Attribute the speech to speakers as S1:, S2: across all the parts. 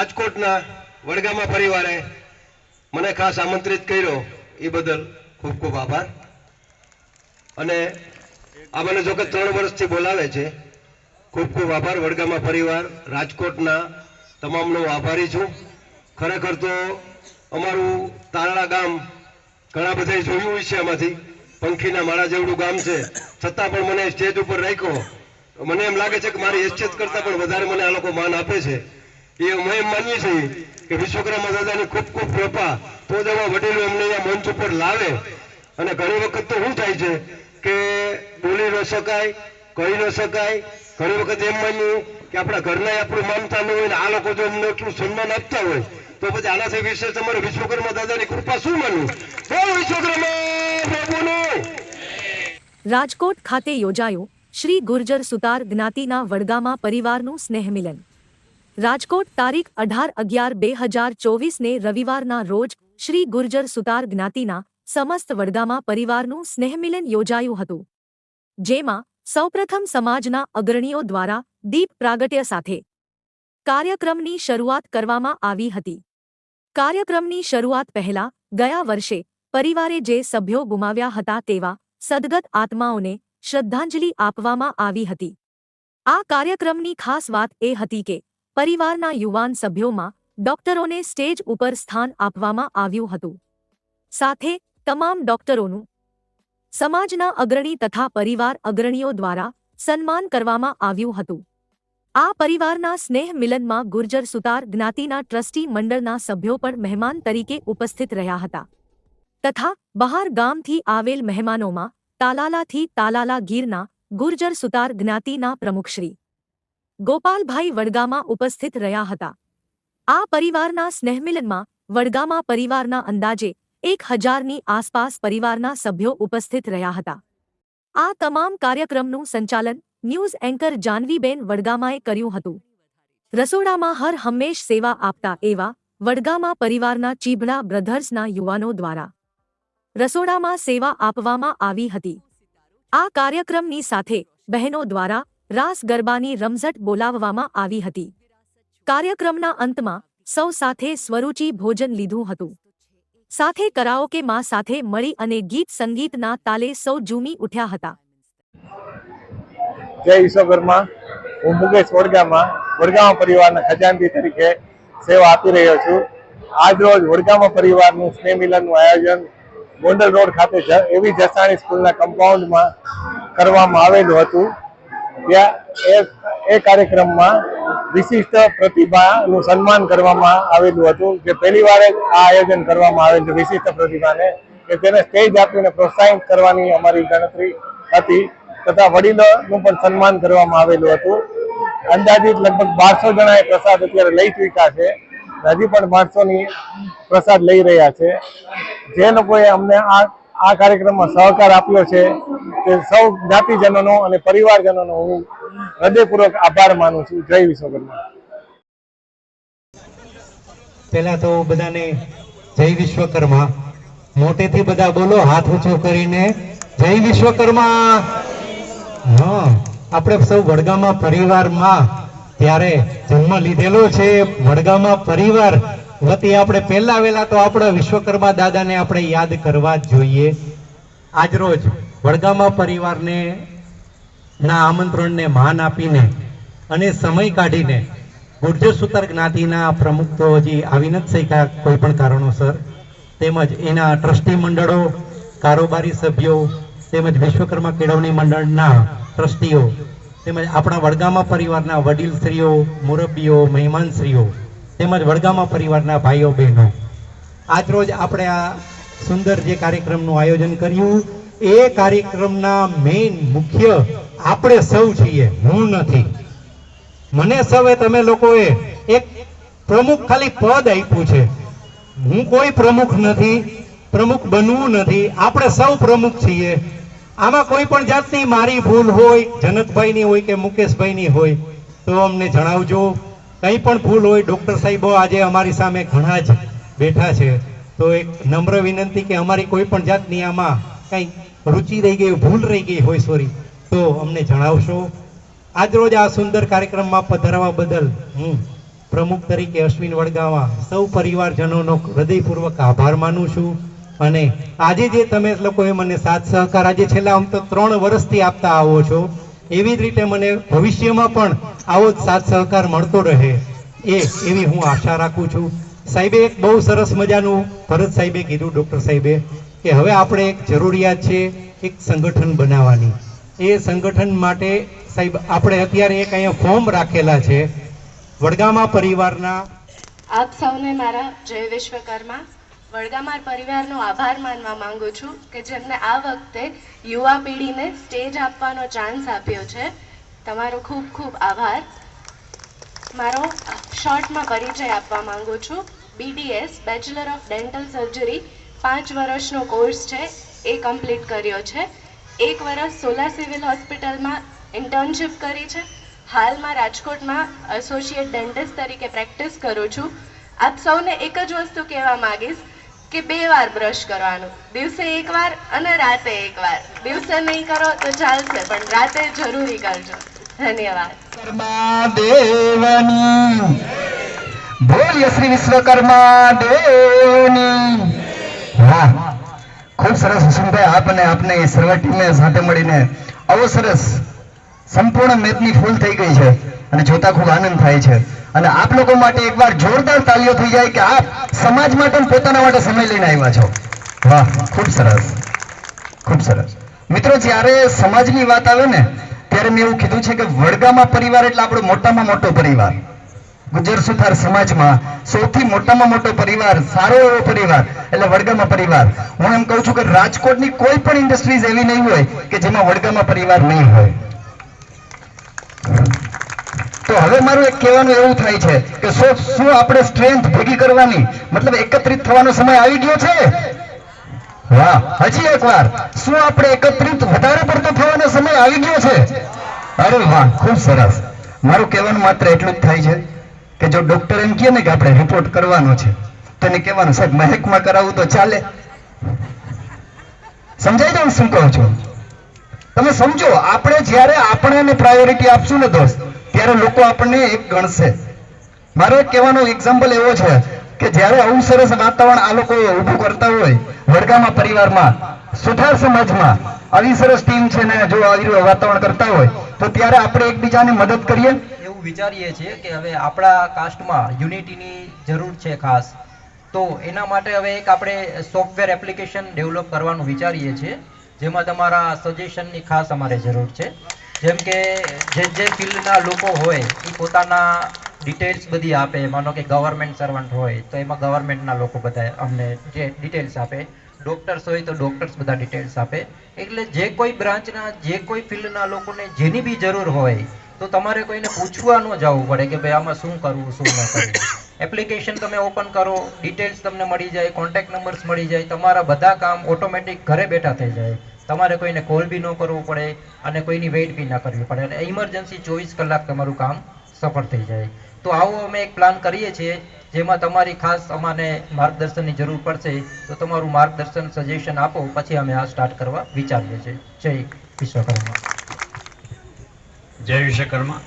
S1: રાજકોટના વડગામા પરિવારે મને ખાસ આમંત્રિત કર્યો એ બદલ ખૂબ ખૂબ આભાર. અને આ મને જોકે ત્રણ વર્ષથી બોલાવે છે. ખૂબ ખૂબ આભાર વડગામા પરિવાર, રાજકોટના તમામનો આભારી છું. ખરેખર તો અમારું તારડા ગામ ઘણા બધાએ જોયું છે એમાંથી પંખીના માળા જેવડું ગામ છે. છતાં પણ મને સ્ટેજ ઉપર રાખ્યો. મને એમ લાગે છે કે મારી હેસિયત કરતાં પણ વધારે મને આ લોકો માન આપે છે. એ અમે માનીએ છીએ કે વિશ્વકર્મા દાદાની ખૂબ ખૂબ કૃપા તો જ આવા એમને અહીંયા મંચ ઉપર લાવે. અને ઘણી વખત તો શું થાય છે કે બોલી ન શકાય, કહી ન શકાય. ઘણી વખત એમ માન્યું કે આપણા ઘરના આપણું માનતા ન હોય ને આ લોકો જો અમને એટલું સન્માન આપતા હોય, તો પછી આનાથી વિશેષ તમારે વિશ્વકર્મા દાદાની કૃપા શું માનવું? બોલ વિશ્વકર્મા
S2: રાજકોટ ખાતે યોજાયો શ્રી ગુર્જર સુતાર જ્ઞાતિના વડગામા પરિવારનું સ્નેહમિલન. રાજકોટ તારીખ અઢાર અગિયાર બે હજાર ચોવીસને રવિવારના રોજ શ્રી ગુર્જર સુતાર જ્ઞાતિના સમસ્ત વડગામા પરિવારનું સ્નેહમિલન યોજાયું હતું. જેમાં સૌપ્રથમ સમાજના અગ્રણીઓ દ્વારા દીપ પ્રાગટ્ય સાથે કાર્યક્રમની શરૂઆત કરવામાં આવી હતી. કાર્યક્રમની શરૂઆત પહેલા ગયા વર્ષે પરિવારે જે સભ્યો ગુમાવ્યા હતા તેવા સદગત આત્માઓને શ્રદ્ધાંજલિ આપવામાં આવી હતી. આ કાર્યક્રમની ખાસ વાત એ હતી કે પરિવારના યુવાન સભ્યોમાં ડોક્ટરોને સ્ટેજ ઉપર સ્થાન આપવામાં આવ્યું હતું. સાથે તમામ ડોક્ટરોનું સમાજના અગ્રણી તથા પરિવાર અગ્રણીઓ દ્વારા સન્માન કરવામાં આવ્યું હતું. આ પરિવારના સ્નેહ મિલનમાં ગુર્જર સુતાર જ્ઞાતિના ટ્રસ્ટી મંડળના સભ્યો પણ મહેમાન તરીકે ઉપસ્થિત રહ્યા હતા. તથા બહાર ગામથી આવેલ મહેમાનોમાં તાલાલાથી તાલાલા ગીરના ગુર્જર સુતાર જ્ઞાતિના પ્રમુખશ્રી ગોપાલભાઈ વડગામાં ઉપસ્થિત રહ્યા હતા. આ પરિવારના સ્નેહમિલનમાં વડગામા પરિવારના અંદાજે એક હજારની આસપાસ પરિવારના સભ્યો ઉપસ્થિત રહ્યા હતા. આ તમામ કાર્યક્રમનું સંચાલન ન્યૂઝ એન્કર જાનવીબેન વડગામાએ કર્યું હતું. રસોડામાં હર હંમેશ સેવા આપતા એવા વડગામા પરિવારના ચીભડા બ્રધર્સના યુવાનો દ્વારા રસોડામાં સેવા આપવામાં આવી હતી. આ કાર્યક્રમની સાથે બહેનો દ્વારા રાસ ગરબાની રમઝટ બોલાવવામાં આવી હતી. કાર્યક્રમના અંતમાં સૌ સાથે સ્વરૂચિ ભોજન લીધું હતું. સાથે કરાઓકેમાં સાથે મળી અને ગીત સંગીતના તાલે સૌ ઝૂમી ઉઠ્યા હતા.
S3: જય વિશ્વકર્મા હું મુકેશ વડગામાં, વડગામા પરિવારના ખજાનચી તરીકે સેવા આપી રહ્યો છું. આજ રોજ વડગામા પરિવારનું સ્નેહ મિલનનું આયોજન ગોંડલ રોડ ખાતે એવી જસાણી સ્કૂલના કમ્પાઉન્ડમાં કરવામાં આવેલું હતું. ત્યાં એ કાર્યક્રમમાં વિશિષ્ટ પ્રતિભાનું સન્માન કરવામાં આવેલું હતું જે પહેલી વાર આ આયોજન કરવામાં આવેલ છે વિશિષ્ટ પ્રતિભાને કે તેને સ્ટેજ આપીને પ્રોત્સાહિત કરવાની અમારી ગણતરી હતી તથા વડીલોનું પણ સન્માન કરવામાં આવેલું હતું. અંદાજિત લગભગ બારસો જણાએ પ્રસાદ અત્યારે લઈ ચૂક્યા છે. હજી પણ બારસોની પ્રસાદ લઈ રહ્યા છે. જે લોકોએ અમને આ આ કાર્યક્રમમાં સહકાર આપ્યો છે. તે સૌ જ્ઞાતિજનોનો અને પરિવારજનોનો હું હૃદયપૂર્વક આભાર માનું છું. જય વિશ્વકર્મા.
S4: પહેલા તો બધાને જય વિશ્વકર્મા. મોટેથી બધા બોલો, હાથ ઊંચો કરીને જય વિશ્વકર્મા. હા, આપણે સૌ વડગામાં પરિવારમાં ત્યારે જન્મ લીધેલો છે. વડગામાં પરિવાર વતી આપણે પહેલા વહેલા તો આપણા વિશ્વકર્મા દાદાને આપણે યાદ કરવા જ જોઈએ. આજરોજ વડગામા પરિવારને ના આમંત્રણને માન આપીને અને સમય કાઢીને ગુર્જર સુતાર જ્ઞાતિના પ્રમુખ તો હજી આવી નથી શક્યા કોઈ પણ કારણોસર. તેમજ એના ટ્રસ્ટી મંડળો, કારોબારી સભ્યો, તેમજ વિશ્વકર્મા કેળવણી મંડળના ટ્રસ્ટીઓ, તેમજ આપણા વડગામા પરિવારના વડીલશ્રીઓ મુરબ્બીઓ મહેમાનશ્રીઓ તેમજ વડગામા પરિવારના ભાઈઓ બહેનો. આજરોજ આપણે આ સુંદર જે કાર્યક્રમનું આયોજન કર્યું, એ કાર્યક્રમના મેઇન મુખ્ય આપણે સૌ છીએ, હું નથી. મને સૌએ તમે લોકોએ એક પ્રમુખ ખાલી પદ આપ્યું છે. હું કોઈ પ્રમુખ નથી, પ્રમુખ બનવું નથી, આપણે સૌ પ્રમુખ છીએ. આમાં કોઈ પણ જાતની મારી ભૂલ હોય, જનકભાઈની હોય કે મુકેશભાઈની હોય, તો અમને જણાવજો. કંઈ પણ ભૂલ હોય, ડૉક્ટર સાહેબો આજે અમારી સામે ઘણા જ બેઠા છે. તો એક નમ્ર વિનંતી કે અમારી કોઈ પણ જાતની આમાં કંઈ રુચિ રહી ગઈ, ભૂલ રહી ગઈ હોય, સોરી, તો અમને જણાવશો. આજરોજ આ સુંદર કાર્યક્રમમાં પધારવા બદલ હું પ્રમુખ તરીકે અશ્વિન વડગાવા, સૌ પરિવારજનોનો હૃદયપૂર્વક આભાર માનું છું. અને આજે જે તમે લોકોએ મને સાથ સહકાર આજે છેલ્લા આમ તો ત્રણ વર્ષથી આપતા આવો છો એવી જ રીતે મને ભવિષ્યમાં પણ આવો જ સાથ સહકાર મળતો રહે એ એવી હું આશા રાખું છું. સાહેબે એક બહુ સરસ મજાનું, ભરત સાહેબે કીધું, ડૉક્ટર સાહેબે, કે હવે આપણે એક જરૂરિયાત છે એક સંગઠન બનાવવાની. એ સંગઠન માટે સાહેબ, આપણે અત્યારે એક અહીંયા ફોર્મ રાખેલા છે. વડગામા પરિવારના
S5: આપ સૌને મારા જય વિશ્વકર્મા. વડગામાર પરિવારનો આભાર માનવા માંગુ છું કે જેમને આ વખતે યુવા પેઢીને સ્ટેજ આપવાનો ચાન્સ આપ્યો છે. તમારો ખૂબ ખૂબ આભાર. મારો શોર્ટમાં પરિચય આપવા માંગુ છું. BDS bachelor of dental surgery પાંચ વર્ષનો કોર્સ છે. એ કમ્પ્લીટ કર્યો છે. એક વર્ષ સોલા સિવિલ હોસ્પિટલમાં ઇન્ટર્નશિપ કરી છે. હાલમાં રાજકોટમાં એસોસિએટ ડેન્ટિસ્ટ તરીકે પ્રેક્ટિસ કરું છું. આપ સૌને એક જ વસ્તુ કહેવા માંગીશ. કે બે વાર બ્રશ કરવાનું. દિવસે એકવાર અને રાતે એકવાર દિવસે નહીં કરો તો ચાલશે, પણ રાતે જરૂરી કરજો. ધન્યવાદ.
S6: દેવની બોલ્ય શ્રી વિશ્વકર્મા દેવની વાહ. ખૂબ સરસ હુસનભાઈ આપને એ સર્વ ટીમે સાથે મળીને. આવો સરસ, સંપૂર્ણ મેદની ફૂલ થઈ ગઈ છે અને જોતા ખૂબ આનંદ થાય છે. અને આપ લોકો માટે એકવાર જોરદાર તાલીઓ થઈ જાય કે આપ સમાજ માટે પોતાના માટે સમય લઈને આવ્યા છો. વાહ, ખૂબ સરસ. ખૂબ સરસ. મિત્રો, જ્યારે સમાજની વાત આવે ને, ત્યારે મેં એવું કીધું છે કે વડગામાં પરિવાર એટલે આપણો મોટામાં મોટો પરિવાર. ગુજર સુથાર સમાજમાં સૌથી મોટામાં મોટો પરિવાર, સારો એવો પરિવાર, એટલે વડગામા પરિવાર. હું એમ કહું છું કે રાજકોટની કોઈ પણ ઇન્ડસ્ટ્રીઝ એવી નહીં હોય કે જેમાં વડગામા પરિવાર નહીં હોય. તો હવે મારું એક કહેવાનું એવું થાય છે કે શું આપણે સ્ટ્રેન્થ ભેગી કરવાની? મતલબ એકત્રિત થવાનો સમય આવી ગયો છે? વાહ, હજી એકવાર. શું આપણે એકત્રિત વધારે પડતો થવાનો સમય આવી ગયો છે? અરે વાહ, ખૂબ સરસ. મારું કહેવાનું માત્ર એટલું જ થાય છે કે જો ડોક્ટર એમ કહે ને કે આપણે રિપોર્ટ કરવાનો છે, તો એને કહેવાનું, સાહેબ, મહેકમાં કરાવવું તો ચાલે. સમજાય છે હું શું કહું છું? તમે સમજો, આપણે જ્યારે આપણે પ્રાયોરિટી આપશું ને દોસ્ત ત્યારે લોકો આપણને એક ગણશે. મારો કહેવાનો એક્ઝામ્પલ એવો છે કે જ્યારે આવું સરસ વાતાવરણ આ લોકો ઊભું કરતા હોય વડગામાં પરિવારમાં, સુથાર સમાજમાં, આવી સરસ ટીમ છે ને, જો આવી વાતાવરણ કરતા હોય, તો ત્યારે આપણે એકબીજાને મદદ કરીએ.
S7: એવું વિચારીએ છીએ કે હવે આપણા કાસ્ટમાં યુનિટીની જરૂર છે ખાસ. તો એના માટે હવે એક આપણે સોફ્ટવેર એપ્લિકેશન ડેવલપ કરવાનું વિચારીએ છીએ, જેમાં તમારા સજેશનની ખાસ અમારે જરૂર છે. જેમ કે જે જે ફિલ્ડના લોકો હોય એ પોતાના ડિટેલ્સ બધી આપે. માનો કે ગવર્મેન્ટ સર્વન્ટ હોય, તો એમાં ગવર્મેન્ટના લોકો બધા અમને જે ડિટેલ્સ આપે. ડોક્ટર્સ હોય, તો ડોક્ટર્સ બધા ડિટેલ્સ આપે. એટલે જે કોઈ બ્રાન્ચના જે કોઈ ફિલ્ડના લોકોને જેની બી જરૂર હોય, તો તમારે કોઈને પૂછવા ન જવું પડે કે ભાઈ, આમાં શું કરવું, શું ન કરવું. એપ્લિકેશન તમે ઓપન કરો ડિટેલ્સ તમને મળી જાય કોન્ટેક્ટ નંબર્સ મળી જાય, તમારા બધા કામ ઓટોમેટિક ઘરે બેઠા થઈ જાય. તમારે કોઈને કોલ બી ન કરવો પડે અને કોઈની વેઇટ બી ના કરવી પડે. અને ઇમરજન્સી ચોવીસ કલાક તમારું કામ સફળ થઈ જાય. તો આવો અમે એક પ્લાન કરીએ છીએ, જેમાં તમારી ખાસ અમારે માર્ગદર્શનની જરૂર પડશે, તો તમારું માર્ગદર્શન સજેશન આપો, પછી અમે આ સ્ટાર્ટ કરવા વિચારીએ છીએ. જય વિશ્વકર્મા
S8: જય વિશ્વકર્મા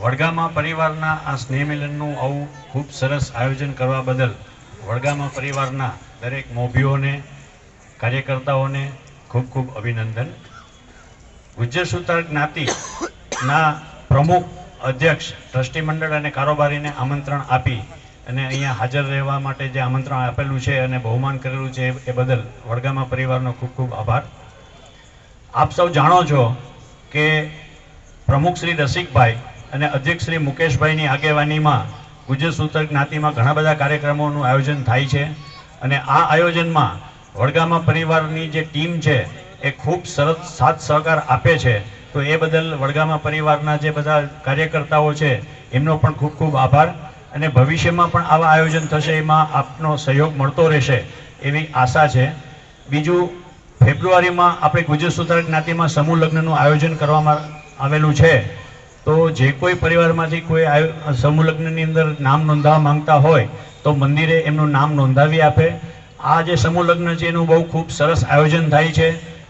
S8: વડગામા પરિવારના આ સ્નેહ મિલનનું આવું ખૂબ સરસ આયોજન કરવા બદલ વડગામા પરિવારના દરેક મોભીઓને, કાર્યકર્તાઓને ખૂબ ખૂબ અભિનંદન. ગુજ્જર સુતાર જ્ઞાતિના પ્રમુખ અધ્યક્ષ, ટ્રસ્ટી મંડળ અને કારોબારીને આમંત્રણ આપી અને અહીંયા હાજર રહેવા માટે જે આમંત્રણ આપેલું છે અને બહુમાન કરેલું છે એ બદલ વડગામા પરિવારનો ખૂબ ખૂબ આભાર. આપ સૌ જાણો છો કે પ્રમુખ શ્રી રસિકભાઈ અને અધ્યક્ષ શ્રી મુકેશભાઈની આગેવાનીમાં ગુજર સૂત્ર જ્ઞાતિમાં ઘણા બધા કાર્યક્રમોનું આયોજન થાય છે અને આ આયોજનમાં વડગામા પરિવારની જે ટીમ છે, એ ખૂબ સરસ સાથ સહકાર આપે છે. તો એ બદલ વડગામા પરિવારના જે બધા કાર્યકર્તાઓ છે, એમનો પણ ખૂબ ખૂબ આભાર. અને ભવિષ્યમાં પણ આવા આયોજન થશે, એમાં આપનો સહયોગ મળતો રહેશે એવી આશા છે. બીજું, ફેબ્રુઆરીમાં આપણે ગુજર સુત્ર જ્ઞાતિમાં સમૂહ લગ્નનું આયોજન કરવામાં આવેલું છે. તો જે કોઈ પરિવારમાંથી કોઈ સમૂહ લગ્નની અંદર નામ નોંધાવવા માંગતા હોય, તો મંદિરે એમનું નામ નોંધાવી આપે. આ જે સમૂહ લગ્ન છે, એનું બહુ ખૂબ સરસ આયોજન થાય છે.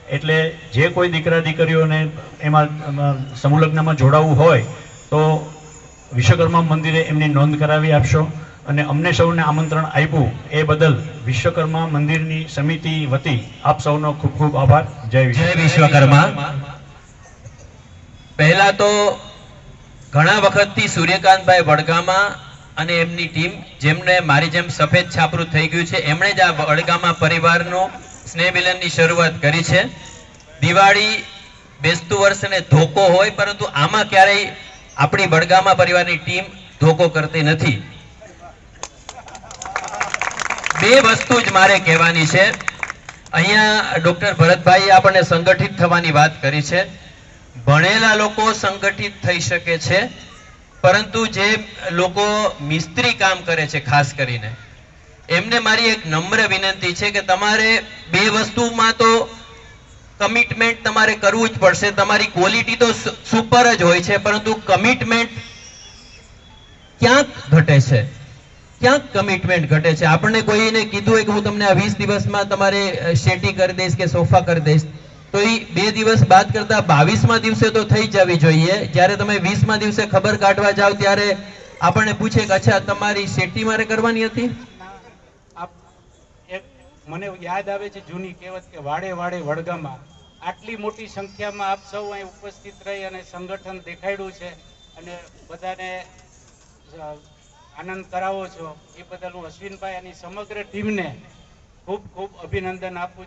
S8: એટલે જે કોઈ દીકરા દીકરીઓને એમાં સમૂહ લગ્નમાં જોડાવવું હોય, તો વિશ્વકર્મા મંદિરે એમની નોંધ કરાવી આપશો. અને અમને સૌને આમંત્રણ આપ્યું એ બદલ વિશ્વકર્મા મંદિરની સમિતિ વતી આપ સૌનો ખૂબ ખૂબ આભાર. જય
S9: જય
S8: વિશ્વકર્મા.
S9: પહેલા તો ઘણા વખતથી સૂર્યકાંતભાઈ વડગામા અને એમની ટીમ જેમને મારી જેમ સફેદ છાપરું થઈ ગયું છે, એમણે જ આ વડગામા પરિવારનો સ્નેહ મિલનની શરૂઆત કરી છે. દિવાળી બેસતું વર્ષ અને ધોકો હોય, પરંતુ આમાં ક્યારેય આપણી વડગામા પરિવારની ટીમ ધોકો કરતી નથી. બે વસ્તુ જ મારે કહેવાની છે. અહીંયા ડોક્ટર ભરતભાઈએ આપણને સંગઠિત થવાની વાત કરી છે. ભણેલા લોકો સંગઠિત થઈ શકે છે. પરંતુ જે લોકો મિસ્ત્રી કામ કરે છે, ખાસ કરીને, એમને મારી એક નમ્ર વિનંતી છે કે તમારે બે વસ્તુમાં તો કમિટમેન્ટ તમારે કરવું જ પડશે. તમારી ક્વોલિટી તો સુપર જ હોય છે, પરંતુ કમિટમેન્ટ ક્યાંક ઘટે છે? ક્યાંક કમિટમેન્ટ ઘટે છે? આપણને કોઈને કીધું હોય કે હું તમને આ વીસ દિવસમાં તમારે શેટી કરી દઈશ કે સોફા કરી દઈશ. તો એ બે દિવસ બાદ કરતા બાવીસમાં દિવસે તો થઈ જવી જોઈએ. જ્યારે તમે વીસમાં દિવસે ખબર કાઢવા જાઓ ત્યારે આપણને પૂછે કે, અચ્છા, તમારી શેટી મારે કરવાની હતી?
S10: મને યાદ આવે છે જૂની કહેવત કે, વાડે વાડે વડગામાં. આટલી મોટી સંખ્યામાં આપ સૌ અહીં ઉપસ્થિત રહી અને સંગઠન દેખાડ્યું છે અને બધાને આનંદ કરાવો છો. એ બદલ હું અશ્વિનભાઈ અને સમગ્ર ટીમને ખૂબ ખૂબ અભિનંદન આપું